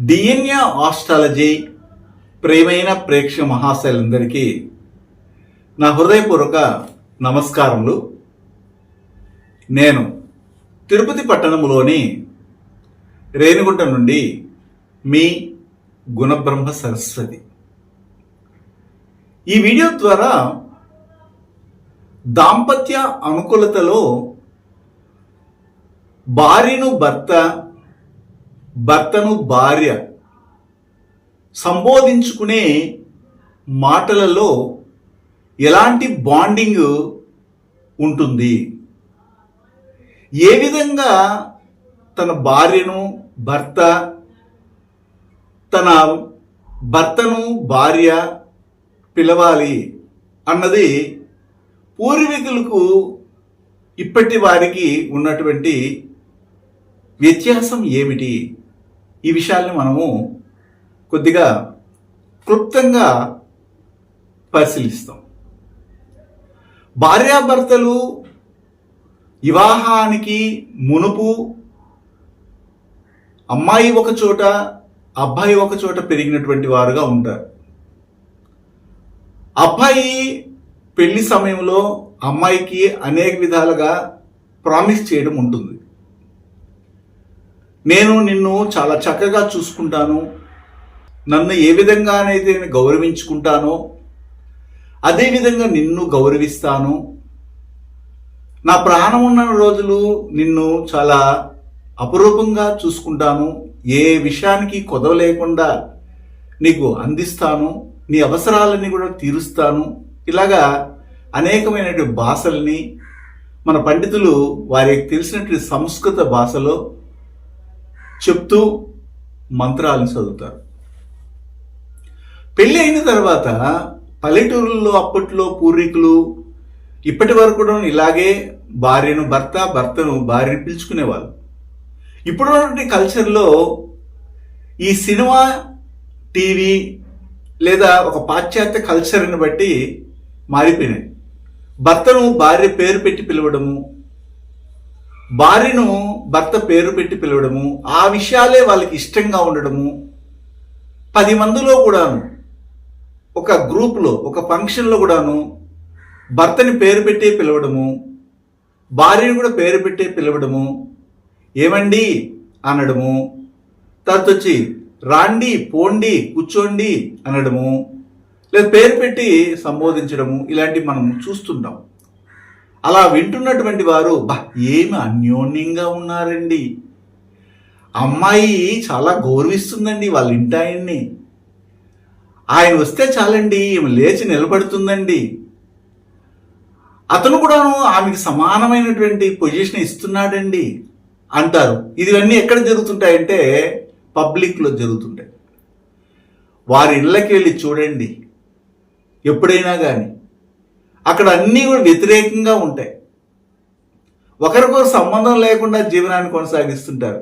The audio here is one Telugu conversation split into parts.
డిఎన్ఏ ఆస్ట్రాలజీ ప్రేమైన ప్రేక్ష మహాశైలందరికీ నా హృదయపూర్వక నమస్కారములు. నేను తిరుపతి పట్టణంలోని రేణిగుంట నుండి మీ గుణబ్రహ్మ సరస్వతి. ఈ వీడియో ద్వారా దాంపత్య అనుకూలతలో భార్యను భర్త భర్తను భార్య సంబోధించుకునే మాటలలో ఎలాంటి బాండింగ్ ఉంటుంది? ఏ విధంగా తన భార్యను భర్త తన భర్తను భార్య పిలవాలి అన్నది పూర్వీకులకు ఇప్పటి వారికి ఉన్నటువంటి వ్యత్యాసం ఏమిటి? ఈ విషయాల్ని మనము కొద్దిగా క్లుప్తంగా పరిశీలిస్తాం. భార్యాభర్తలు వివాహానికి మునుపు అమ్మాయి ఒక చోట అబ్బాయి ఒక చోట పెరిగినటువంటి వారుగా ఉంటారు. అబ్బాయి పెళ్ళి సమయంలో అమ్మాయికి అనేక విధాలుగా ప్రామిస్ చేయడం ఉంటుంది. నేను నిన్ను చాలా చక్కగా చూసుకుంటాను. నన్ను ఏ విధంగానైతే నేను గౌరవించుకుంటానో అదేవిధంగా నిన్ను గౌరవిస్తాను. నా ప్రాణం ఉన్న రోజులు నిన్ను చాలా అపురూపంగా చూసుకుంటాను. ఏ విషయానికి కొదవ లేకుండా నీకు అందిస్తాను. నీ అవసరాలన్నీ కూడా తీరుస్తాను. ఇలాగా అనేకమైనటువంటి భాషల్ని మన పండితులు వారికి తెలిసినటువంటి సంస్కృత భాషలో చెప్తూ మంత్రాలను చదువుతారు. పెళ్ళి అయిన తర్వాత పల్లెటూరుల్లో అప్పట్లో పూర్వీకులు ఇప్పటి వరకు కూడా ఇలాగే భార్యను భర్త భర్తను భార్యను పిలుచుకునేవాళ్ళు. ఇప్పుడున్నటువంటి కల్చర్లో ఈ సినిమా టీవీ లేదా ఒక పాశ్చాత్య కల్చర్ని బట్టి మారిపోయినాయి. భర్తను భార్య పేరు పెట్టి పిలవడము భార్యను భర్త పేరు పెట్టి పిలవడము ఆ విషయాలే వాళ్ళకి ఇష్టంగా ఉండడము పది మందిలో కూడాను ఒక గ్రూప్లో ఒక ఫంక్షన్లో కూడాను భర్తని పేరు పెట్టి పిలవడము భార్యను కూడా పేరు పెట్టి పిలవడము ఏమండి అనడము తర్వాత వచ్చి రాండి పోండి కూర్చోండి అనడము లేదా పేరు పెట్టి సంబోధించడము ఇలాంటివి మనం చూస్తుంటాం. అలా వింటున్నటువంటి వారు బా ఏమి అన్యోన్యంగా ఉన్నారండి. అమ్మాయి చాలా గౌరవిస్తుందండి వాళ్ళ ఇంటాయన్ని ఆయన వస్తే చాలండి ఈమె లేచి నిలబడుతుందండి. అతను కూడాను ఆమెకి సమానమైనటువంటి పొజిషన్ ఇస్తున్నాడండి. అంటారు. ఇవన్నీ ఎక్కడ జరుగుతుంటాయంటే పబ్లిక్లో జరుగుతుంటాయి. వారి ఇళ్ళకి వెళ్ళి చూడండి. ఎప్పుడైనా కానీ అక్కడ అన్నీ కూడా వ్యతిరేకంగా ఉంటాయి. ఒకరికొకరు సంబంధం లేకుండా జీవనాన్ని కొనసాగిస్తుంటారు.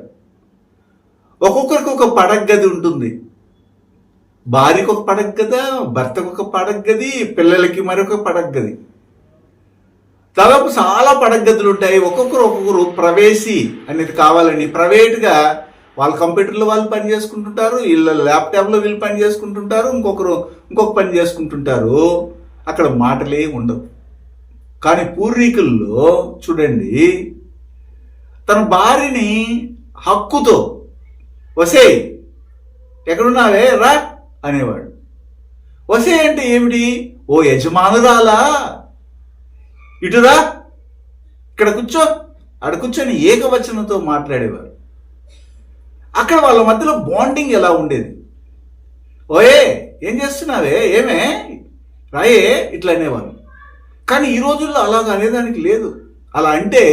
ఒక్కొక్కరికి ఒక పడగ్గది ఉంటుంది. భార్యకు ఒక పడగ్గద భర్తకు ఒక పడగ్గది పిల్లలకి మరొక పడగ్గది దాదాపు చాలా పడగ్గదులు ఉంటాయి. ఒక్కొక్కరు ఒక్కొక్కరు ప్రవేశి అనేది కావాలని ప్రైవేట్గా వాళ్ళ కంప్యూటర్లో వాళ్ళు పని చేసుకుంటుంటారు వీళ్ళ ల్యాప్టాప్లో వీళ్ళు పని చేసుకుంటుంటారు ఇంకొకరు ఇంకొక పని చేసుకుంటుంటారు. అక్కడ మాటలే ఉండవు. కానీ పూర్వీకుల్లో చూడండి తన భార్యని హక్కుతో వసే ఎక్కడున్నావే రా అనేవాడు. వసే అంటే ఏమిటి? ఓ యజమానురాలా? ఇటురా ఇక్కడ కూర్చో అక్కడ కూర్చొని ఏకవచనంతో మాట్లాడేవారు. అక్కడ వాళ్ళ మధ్యలో బాండింగ్ ఎలా ఉండేది? ఓయే ఏం చేస్తున్నావే? ఏమే? రాయే ఇట్లా అనేవారు కానీ ఈ రోజుల్లో అలాగ అనేదానికి లేదు. అలా అంటే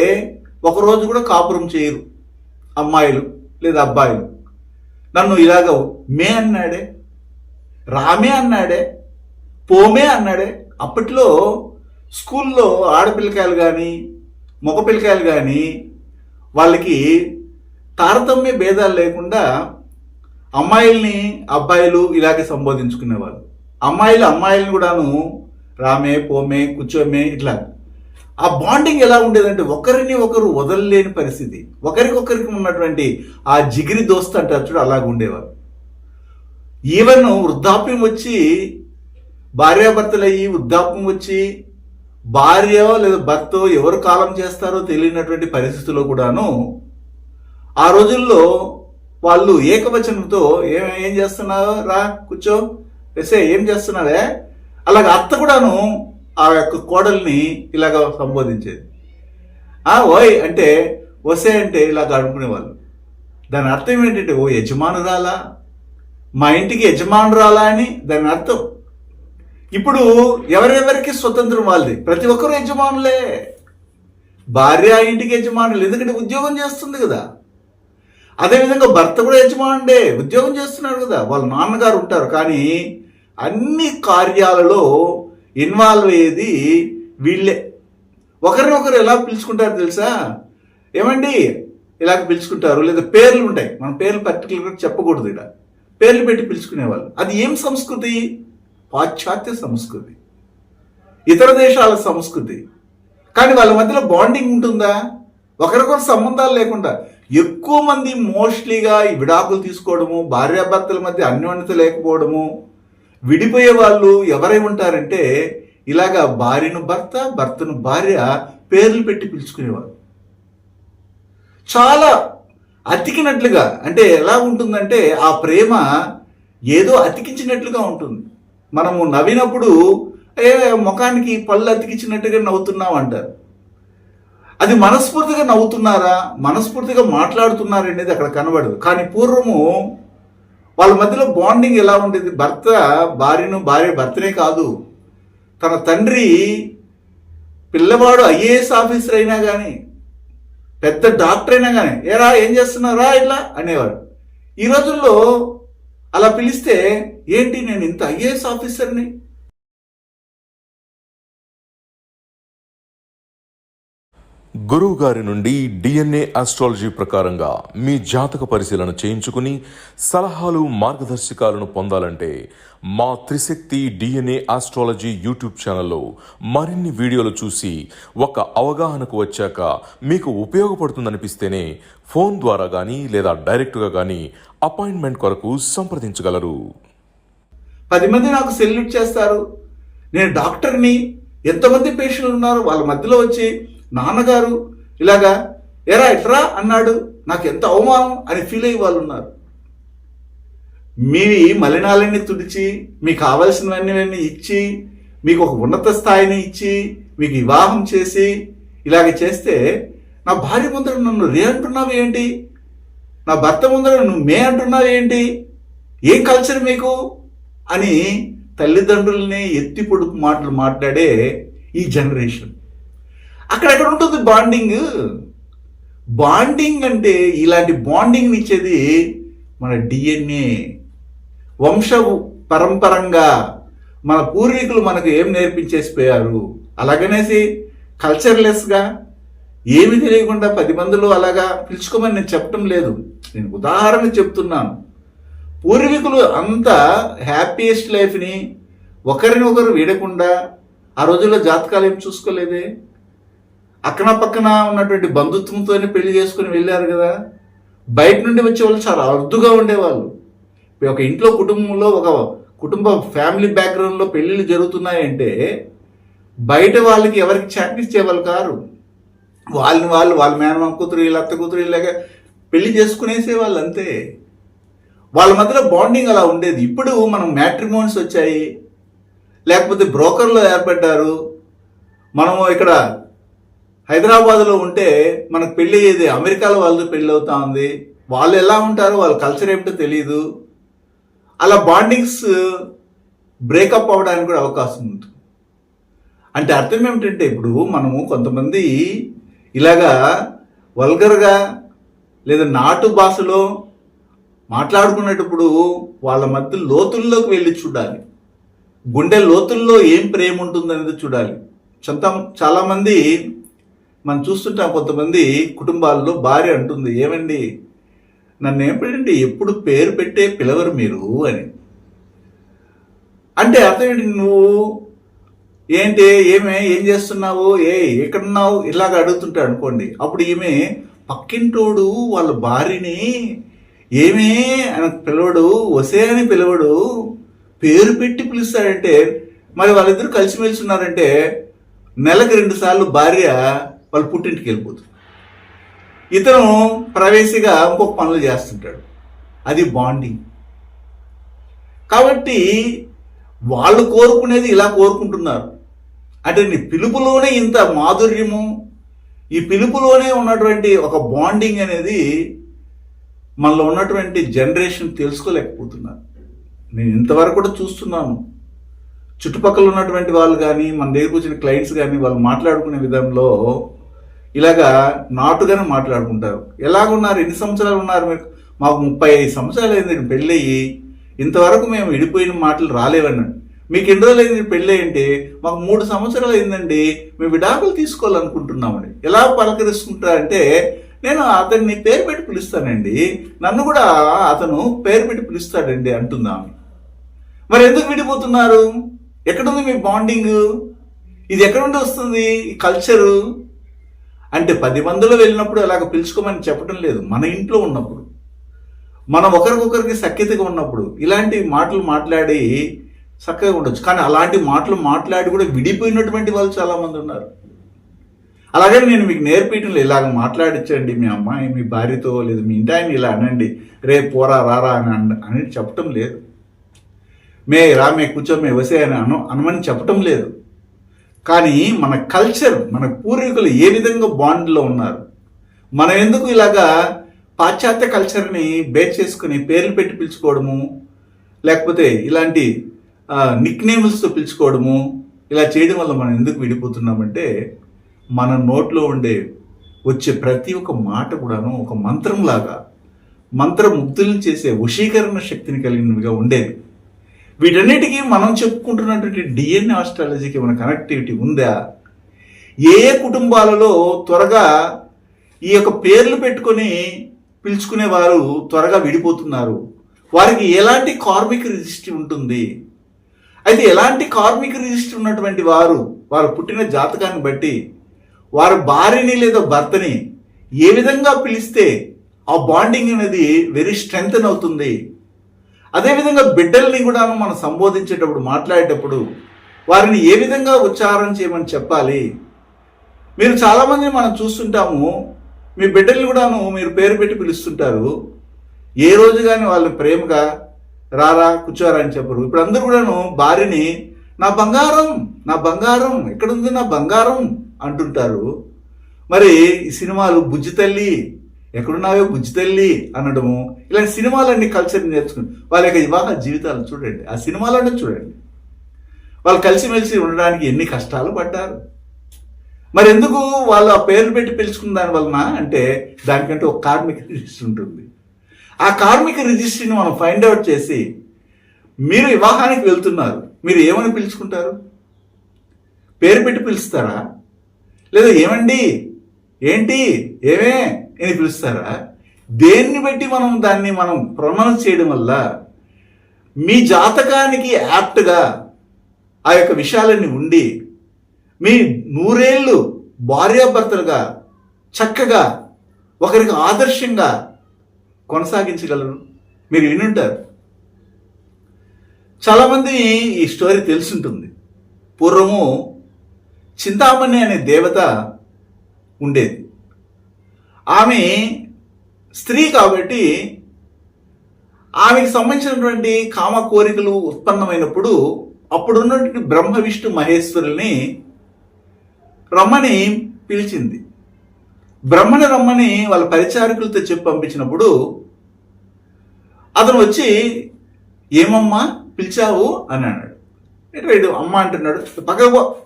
ఒకరోజు కూడా కాపురం చేయరు అమ్మాయిలు లేదా అబ్బాయిలు. నన్ను ఇలాగ మే అన్నాడే రామే అన్నాడే పోమే అన్నాడే. అప్పట్లో స్కూల్లో ఆడపిల్లకాయలు కానీ మగపిల్లకాయలు కానీ వాళ్ళకి తారతమ్య భేదాలు లేకుండా అమ్మాయిల్ని అబ్బాయిలు ఇలాగే సంబోధించుకునేవాళ్ళు. అమ్మాయిలు అమ్మాయిలను కూడాను రామే పోమే కూర్చోమే ఇట్లా. ఆ బాండింగ్ ఎలా ఉండేదంటే ఒకరిని ఒకరు వదలలేని పరిస్థితి. ఒకరికొకరికి ఉన్నటువంటి ఆ జిగిరి దోస్త్ అంటారు చూడు అలాగ ఉండేవారు. ఈవెన్ వృద్ధాప్యం వచ్చి భార్యాభర్తలు అయ్యి వృద్ధాప్యం వచ్చి భార్య లేదా భర్త ఎవరు కాలం చేస్తారో తెలియనటువంటి పరిస్థితుల్లో కూడాను ఆ రోజుల్లో వాళ్ళు ఏకవచనంతో ఏం ఏం చేస్తున్నారో రా కూర్చో. ఎస్ఏ ఏం చేస్తున్నావే అలాగ అత్త కూడాను ఆ యొక్క కోడల్ని ఇలాగ సంబోధించేది. ఆ ఓయ్ అంటే వసే అంటే ఇలాగ అనుకునేవాళ్ళు. దాని అర్థం ఏంటంటే ఓ యజమానురాలా? మా ఇంటికి యజమానురాలా అని దాని అర్థం. ఇప్పుడు ఎవరెవరికి స్వతంత్రం వాళ్ళది? ప్రతి ఒక్కరు యజమానులే. భార్య ఇంటికి యజమానులు ఎందుకంటే ఉద్యోగం చేస్తుంది కదా. అదేవిధంగా భర్త కూడా యజమానుడే ఉద్యోగం చేస్తున్నాడు కదా. వాళ్ళ నాన్నగారు ఉంటారు కానీ అన్ని కార్యాలలో ఇన్వాల్వ్ అయ్యేది వీళ్ళే. ఒకరినొకరు ఎలా పిలుచుకుంటారు తెలుసా? ఏమండి? ఇలాగ పిలుచుకుంటారు. లేదా పేర్లు ఉంటాయి. మన పేర్లు పర్టికులర్గా చెప్పకూడదు ఇక్కడ. పేర్లు పెట్టి పిలుచుకునేవాళ్ళు. అది ఏం సంస్కృతి? పాశ్చాత్య సంస్కృతి. ఇతర దేశాల సంస్కృతి. కానీ వాళ్ళ మధ్యలో బాండింగ్ ఉంటుందా? ఒకరికొకరు సంబంధాలు లేకుండా. ఎక్కువ మంది మోస్ట్లీగా ఈ విడాకులు తీసుకోవడము భార్యాభర్తల మధ్య అన్యోన్యత లేకపోవడము విడిపోయే వాళ్ళు ఎవరై ఉంటారంటే ఇలాగా భార్యను భర్త భర్తను భార్య పేర్లు పెట్టి పిలుచుకునేవారు. చాలా అతికినట్లుగా అంటే ఎలా ఉంటుందంటే ఆ ప్రేమ ఏదో అతికించినట్లుగా ఉంటుంది. మనము నవ్వినప్పుడు ఏ ముఖానికి పళ్ళు అతికించినట్టుగా నవ్వుతున్నాం అంటారు. అది మనస్ఫూర్తిగా నవ్వుతున్నారా మనస్ఫూర్తిగా మాట్లాడుతున్నారనేది అక్కడ కనబడదు. కానీ పూర్వము వాళ్ళ మధ్యలో బాండింగ్ ఎలా ఉండేది? భర్త భార్యను భార్య భర్తనే కాదు. తన తండ్రి పిల్లవాడు ఐఏఎస్ ఆఫీసర్ అయినా కానీ పెద్ద డాక్టర్ అయినా కానీ ఏరా ఏం చేస్తున్నారా ఇట్లా అనేవాడు. ఈ రోజుల్లో అలా పిలిస్తే ఏంటి నేను ఇంత ఐఏఎస్ ఆఫీసర్ని? గురువు గారి నుండి డిఎన్ఏ ఆస్ట్రాలజీ ప్రకారంగా మీ జాతక పరిశీలన చేయించుకుని సలహాలు మార్గదర్శకాలను పొందాలంటే మా త్రిశక్తి డిఎన్ఏ ఆస్ట్రాలజీ యూట్యూబ్ ఛానల్లో మరిన్ని వీడియోలు చూసి ఒక అవగాహనకు వచ్చాక మీకు ఉపయోగపడుతుందనిపిస్తేనే ఫోన్ ద్వారా కానీ లేదా డైరెక్ట్గా కానీ అపాయింట్మెంట్ కొరకు సంప్రదించగలరు. పది మంది నాకు సెల్యూట్ చేస్తారు. నేను డాక్టర్ని ఎంతమంది పేషెంట్లు ఉన్నారు వాళ్ళ మధ్యలో వచ్చి నాన్నగారు ఇలాగా ఎరా ఎట్రా? అన్నాడు. నాకు ఎంత అవమానం? అని ఫీల్ అయ్యి వాళ్ళు ఉన్నారు. మీ మలినాలన్నీ తుడిచి మీకు కావలసినవన్నీ ఇచ్చి మీకు ఒక ఉన్నత స్థాయిని ఇచ్చి మీకు వివాహం చేసి ఇలాగ చేస్తే నా భార్య ముందర నన్ను రే అంటున్నావు ఏంటి? నా భర్త ముందర నువ్వు మే అంటున్నావు ఏంటి? ఏం కల్చర్ మీకు? అని తల్లిదండ్రుల్ని ఎత్తి పొడుపు మాటలు మాట్లాడే ఈ జనరేషన్ అక్కడెక్కడ ఉంటుంది బాండింగ్? బాండింగ్ అంటే ఇలాంటి బాండింగ్ ఇచ్చేది మన డిఎన్ఏ వంశ పరంపరంగా మన పూర్వీకులు మనకు ఏం నేర్పించేసిపోయారు? అలాగనేసి కల్చర్లెస్గా ఏమి తెలియకుండా పది మందిలో అలాగా పిలుచుకోమని నేను చెప్పడం లేదు. నేను ఉదాహరణ చెప్తున్నాను. పూర్వీకులు అంత హ్యాపీయెస్ట్ లైఫ్ని ఒకరిని ఒకరు వీడకుండా ఆ రోజుల్లో జాతకాలు ఏం చూసుకోలేదే? అక్కన పక్కన ఉన్నటువంటి బంధుత్వంతోనే పెళ్ళి చేసుకుని వెళ్ళారు కదా. బయట నుండి వచ్చే వాళ్ళు చాలా అరుదుగా ఉండేవాళ్ళు. ఒక ఇంట్లో కుటుంబంలో ఒక కుటుంబ ఫ్యామిలీ బ్యాక్గ్రౌండ్లో పెళ్ళిళ్ళు జరుగుతున్నాయంటే బయట వాళ్ళకి ఎవరికి ఛాన్స్ ఇచ్చేవాళ్ళు కారు. వాళ్ళని వాళ్ళు వాళ్ళ మేనమామ కూతురు వీళ్ళ అత్త కూతురు ఇలాగ పెళ్ళి చేసుకునేసే వాళ్ళు అంతే. వాళ్ళ మధ్యలో బాండింగ్ అలా ఉండేది. ఇప్పుడు మనం మ్యాట్రిమోన్స్ వచ్చాయి. లేకపోతే బ్రోకర్లు ఏర్పడ్డారు. మనము ఇక్కడ హైదరాబాద్లో ఉంటే మనకు పెళ్ళి అయ్యేది అమెరికాలో వాళ్ళు పెళ్ళి అవుతా ఉంది. వాళ్ళు ఎలా ఉంటారో వాళ్ళ కల్చర్ ఏమిటో తెలియదు అలా బాండింగ్స్ బ్రేకప్ అవ్వడానికి కూడా అవకాశం ఉంటుంది అంటే అర్థం ఏమిటంటే ఇప్పుడు మనము కొంతమంది ఇలాగా వల్గర్గా లేదా నాటు భాషలో మాట్లాడుకునేటప్పుడు వాళ్ళ మధ్య లోతుల్లోకి వెళ్ళి చూడాలి. గుండె లోతుల్లో ఏం ప్రేమ ఉంటుందనేది చూడాలి. చంత చాలామంది మనం చూస్తుంటాం కొంతమంది కుటుంబాల్లో భార్య అంటుంది ఏమండి? నన్ను ఏమిటండి? ఎప్పుడు పేరు పెట్టే పిలవరు మీరు? అని. అంటే అర్థం ఏంటి నువ్వు? ఏంటి? ఏమే? ఏం చేస్తున్నావు? ఏ ఎక్కడున్నావు? ఇలాగ అడుగుతుంటా అనుకోండి. అప్పుడు ఈమె పక్కింటోడు వాళ్ళ భార్యని ఏమే? అని పిలవడు వసే అని పిలవడు పేరు పెట్టి పిలుస్తాడంటే మరి వాళ్ళిద్దరు కలిసిమెలిసి ఉన్నారంటే నెలకు రెండు సార్లు భార్య వాళ్ళు పుట్టింటికి వెళ్ళిపోతుంది ఇతను ప్రవేశిగా ఇంకొక పనులు చేస్తుంటాడు. అది బాండింగ్ కాబట్టి వాళ్ళు కోరుకునేది ఇలా కోరుకుంటున్నారు. అంటే నీ పిలుపులోనే ఇంత మాధుర్యము ఈ పిలుపులోనే ఉన్నటువంటి ఒక బాండింగ్ అనేది మనలో ఉన్నటువంటి జనరేషన్ తెలుసుకోలేకపోతున్నారు. నేను ఇంతవరకు కూడా చూస్తున్నాను. చుట్టుపక్కల ఉన్నటువంటి వాళ్ళు కానీ మన దగ్గర వచ్చిన క్లయింట్స్ కానీ వాళ్ళు మాట్లాడుకునే విధంలో ఇలాగా నాటుగానే మాట్లాడుకుంటారు. ఎలాగున్నారు? ఎన్ని సంవత్సరాలు ఉన్నారు మీరు మాకు ముప్పై ఐదు సంవత్సరాలు అయింది పెళ్ళయ్యి. ఇంతవరకు మేము విడిపోయిన మాటలు రాలేవన్నాడు మీకు ఎన్ని రోజులు అయింది పెళ్ళి అంటే మాకు మూడు సంవత్సరాలు అయిందండి. మేము విడాకులు తీసుకోవాలనుకుంటున్నామని ఎలా పలకరిస్తుంటారంటే నేను అతన్ని పేరు పెట్టి పిలుస్తానండి. నన్ను కూడా అతను పేరు పెట్టి పిలుస్తాడండి అంటుందామె మరి ఎందుకు విడిపోతున్నారు? ఎక్కడుంది మీ బాండింగ్? ఇది ఎక్కడ నుండి వస్తుంది? ఈ కల్చరు? అంటే పది మందిలో వెళ్ళినప్పుడు అలాగ పిలుచుకోమని చెప్పడం లేదు. మన ఇంట్లో ఉన్నప్పుడు. మనం ఒకరికొకరికి సఖ్యతగా ఉన్నప్పుడు ఇలాంటి మాటలు మాట్లాడి చక్కగా ఉండొచ్చు. కానీ అలాంటి మాటలు మాట్లాడి కూడా విడిపోయినటువంటి వాళ్ళు చాలామంది ఉన్నారు. అలాగే నేను మీకు నేర్పించడం లేదు. ఇలాగ మాట్లాడించండి మీ అమ్మాయి మీ భార్యతో లేదు మీ ఇంటి ఆయన ఇలా అనండి రే పోరా రారా అని అన- అని చెప్పటం లేదు. మే రా మే కూర్చో మే వసే అని అను అనమని చెప్పటం లేదు. కానీ మన కల్చర్ మన పూర్వీకులు ఏ విధంగా బాండ్లో ఉన్నారు? మనం ఎందుకు ఇలాగా పాశ్చాత్య కల్చర్ని బేస్ చేసుకుని పేర్లు పెట్టి పిలుచుకోవడము? లేకపోతే ఇలాంటి నిక్ నేమ్స్తో పిలుచుకోవడము? ఇలా చేయడం వల్ల మనం ఎందుకు విడిపోతున్నామంటే మన నోట్లో ఉండే వచ్చే ప్రతి ఒక్క మాట కూడాను ఒక మంత్రంలాగా మంత్రముగ్ధులను చేసే వశీకరణ శక్తిని కలిగినవిగా ఉండేవి. వీటన్నిటికీ మనం చెప్పుకుంటున్నటువంటి డిఎన్ఏ ఆస్ట్రాలజీకి మన కనెక్టివిటీ ఉందా? ఏ ఏ కుటుంబాలలో త్వరగా ఈ యొక్క పేర్లు పెట్టుకొని పిలుచుకునే వారు త్వరగా విడిపోతున్నారు? వారికి ఎలాంటి కార్మిక రిజిస్ట్రీ ఉంటుంది? అయితే ఎలాంటి కార్మిక రిజిస్ట్రీ ఉన్నటువంటి వారు వారు పుట్టిన జాతకాన్ని బట్టి వారి భార్యని లేదా భర్తని ఏ విధంగా పిలిస్తే ఆ బాండింగ్ అనేది వెరీ స్ట్రెంగ్తన్ అవుతుంది? అదేవిధంగా బిడ్డల్ని కూడా మనం సంబోధించేటప్పుడు మాట్లాడేటప్పుడు వారిని ఏ విధంగా ఉచ్చారణ చేయమని చెప్పాలి? మీరు చాలామంది మనం చూస్తుంటాము మీ బిడ్డల్ని కూడాను మీరు పేరు పెట్టి పిలుస్తుంటారు. ఏ రోజు కానీ వాళ్ళని ప్రేమగా రారా కూర్చోరా అని చెప్పరు. ఇప్పుడు అందరూ కూడాను భార్యని నా బంగారం నా బంగారం ఎక్కడుంది నా బంగారం? అంటుంటారు. మరి ఈ సినిమాలు బుజ్జి తల్లి ఎక్కడున్నావో బుజ్జి తల్లి అనడము. ఇలాంటి సినిమాలన్నీ కల్చర్ నేర్చుకుని వాళ్ళ యొక్క వివాహ జీవితాలు చూడండి. ఆ సినిమాలోనే చూడండి. వాళ్ళు కలిసిమెలిసి ఉండడానికి ఎన్ని కష్టాలు పడ్డారు. మరి ఎందుకు వాళ్ళు ఆ పేర్లు పెట్టి పిలుచుకున్న దాని వలన అంటే దానికంటే ఒక కార్మిక రిజిస్టర్ ఉంటుంది. ఆ కార్మిక రిజిస్ట్రీని మనం ఫైండ్ అవుట్ చేసి మీరు వివాహానికి వెళ్తున్నారు. మీరు ఏమని పిలుచుకుంటారు? పేరు పెట్టి పిలుస్తారా? లేదా ఏమండి? ఏంటి? ఏమే? అని పిలుస్తారా? దేన్ని బట్టి మనం దాన్ని మనం ప్రొనౌన్స్ చేయడం వల్ల మీ జాతకానికి యాప్ట్గా ఆ యొక్క విషయాలన్నీ ఉండి మీ నూరేళ్ళు భార్యాభర్తలుగా చక్కగా ఒకరికి ఆదర్శంగా కొనసాగించగలరు. మీరు వినుంటారు. చాలామంది ఈ స్టోరీ తెలుసుంటుంది. పూర్వము చింతామణి అనే దేవత ఉండేది. ఆమె స్త్రీ కాబట్టి ఆమెకి సంబంధించినటువంటి కామ కోరికలు ఉత్పన్నమైనప్పుడు అప్పుడున్నటువంటి బ్రహ్మ విష్ణు మహేశ్వరుల్ని రమ్మని పిలిచింది. బ్రహ్మని రమ్మని వాళ్ళ పరిచారకులతో చెప్పి పంపించినప్పుడు అతను వచ్చి ఏమమ్మా పిలిచావు? అని అన్నాడు. "ఏంటి అమ్మ అంటున్నాడు. పక్కకు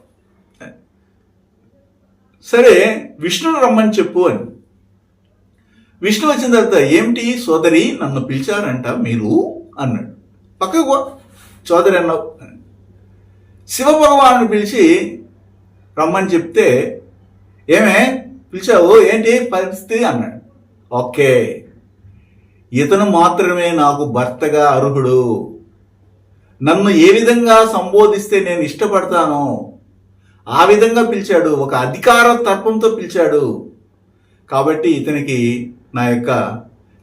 సరే విష్ణును రమ్మని చెప్పు అని. విష్ణు వచ్చిన తర్వాత ఏమిటి సోదరి? నన్ను పిలిచారంట మీరు? అన్నాడు. పక్కకు సోదరి అన్నావు. శివ భగవాను పిలిచి రమ్మని చెప్తే ఏమే పిలిచావు? ఏంటి పరిస్థితి? అన్నాడు. ఓకే ఇతను మాత్రమే నాకు భర్తగా అర్హుడు. నన్ను ఏ విధంగా సంబోధిస్తే నేను ఇష్టపడతాను ఆ విధంగా పిలిచాడు. ఒక అధికార తర్పంతో పిలిచాడు. కాబట్టి ఇతనికి నా యొక్క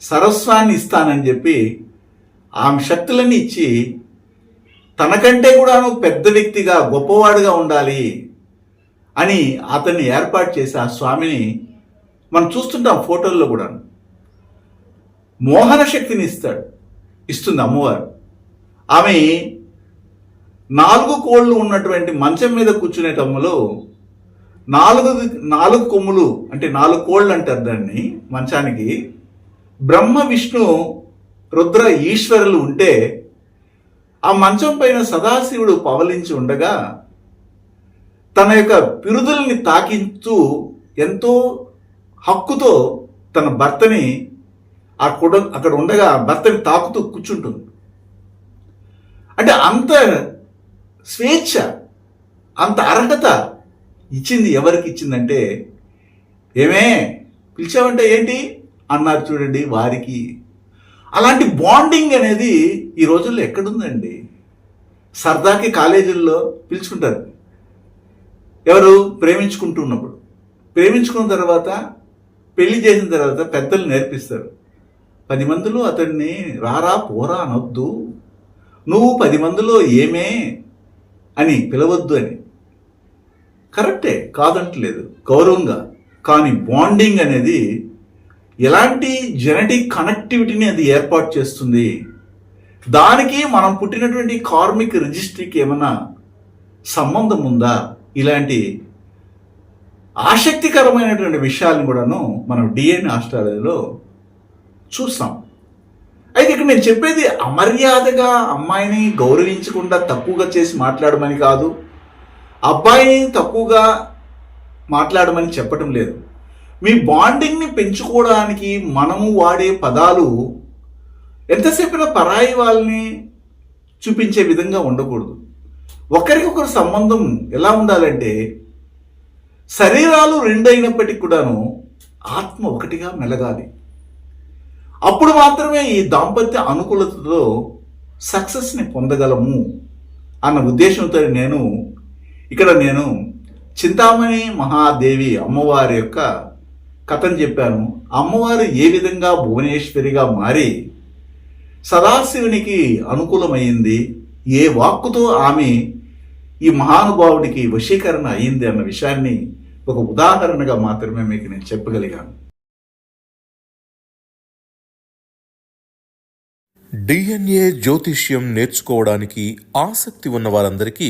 సరస్వాన్ని ఇస్తానని చెప్పి ఆమె శక్తులన్నీ ఇచ్చి తనకంటే కూడాను పెద్ద వ్యక్తిగా గొప్పవాడుగా ఉండాలి అని అతన్ని ఏర్పాటు చేసి ఆ స్వామిని మనం చూస్తుంటాం ఫోటోల్లో కూడా మోహన శక్తిని ఇస్తాడు ఇస్తుంది అమ్మవారు. ఆమె నాలుగు కోళ్ళు ఉన్నటువంటి మంచం మీద కూర్చునేటమ్మలో నాలుగు నాలుగు కొమ్ములు అంటే నాలుగు కోళ్ళు అంటారు దాన్ని మంచానికి. బ్రహ్మ విష్ణు రుద్ర ఈశ్వరులు ఉంటే ఆ మంచం పైన సదాశివుడు పవలించి ఉండగా తన యొక్క పిరుదుల్ని తాకించు ఎంతో హక్కుతో తన భర్తని ఆ కుడ అక్కడ ఉండగా భర్తని తాకుతూ కూర్చుంటుంది. అంటే అంత స్వేచ్ఛ అంత అర్హత ఇచ్చింది ఎవరికి ఇచ్చిందంటే ఏమే పిలిచావంటే ఏంటి? అన్నారు చూడండి వారికి. అలాంటి బాండింగ్ అనేది ఈ రోజుల్లో ఎక్కడుందండి? సరదాకి కాలేజీల్లో పిలుచుకుంటారు. ఎవరు? ప్రేమించుకుంటున్నప్పుడు. ప్రేమించుకున్న తర్వాత పెళ్ళి చేసిన తర్వాత పెద్దలు నేర్పిస్తారు. పది మందిలో అతన్ని రారా పోరా అనొద్దు. నువ్వు పది మందిలో ఏమే అని పిలవద్దు అని. కరెక్టే కాదంటలేదు గౌరవంగా. కానీ బాండింగ్ అనేది ఎలాంటి జెనెటిక్ కనెక్టివిటీని అది ఏర్పాటు చేస్తుంది? దానికి మనం పుట్టినటువంటి కార్మిక్ రిజిస్ట్రీకి ఏమైనా సంబంధం ఉందా? ఇలాంటి ఆసక్తికరమైనటువంటి విషయాలను కూడాను మనం డిఎన్ ఆస్ట్రాలజీలో చూస్తాం. అయితే ఇక్కడ నేను చెప్పేది అమర్యాదగా అమ్మాయిని గౌరవించకుండా తక్కువగా చేసి మాట్లాడమని కాదు. అబ్బాయిని తక్కువగా మాట్లాడమని చెప్పటం లేదు. మీ బాండింగ్ని పెంచుకోవడానికి మనము వాడే పదాలు ఎంతసేపైనా పరాయి వాళ్ళని చూపించే విధంగా ఉండకూడదు. ఒకరికొకరు సంబంధం ఎలా ఉండాలంటే శరీరాలు రెండైనప్పటికీ కూడాను ఆత్మ ఒకటిగా మెలగాలి. అప్పుడు మాత్రమే ఈ దాంపత్య అనుకూలతతో సక్సెస్ని పొందగలము అన్న ఉద్దేశంతో నేను ఇక్కడ నేను చింతామణి మహాదేవి అమ్మవారి యొక్క కథను చెప్పాను. అమ్మవారు ఏ విధంగా భువనేశ్వరిగా మారి సదాశివునికి అనుకూలమైంది ఏ వాక్కుతో ఆమె ఈ మహానుభావుడికి వశీకరణ అయింది అన్న విషయాన్ని ఒక ఉదాహరణగా మాత్రమే మీకు నేను చెప్పగలిగాను. డిఎన్ఏ జ్యోతిష్యం నేర్చుకోవడానికి ఆసక్తి ఉన్న వారందరికీ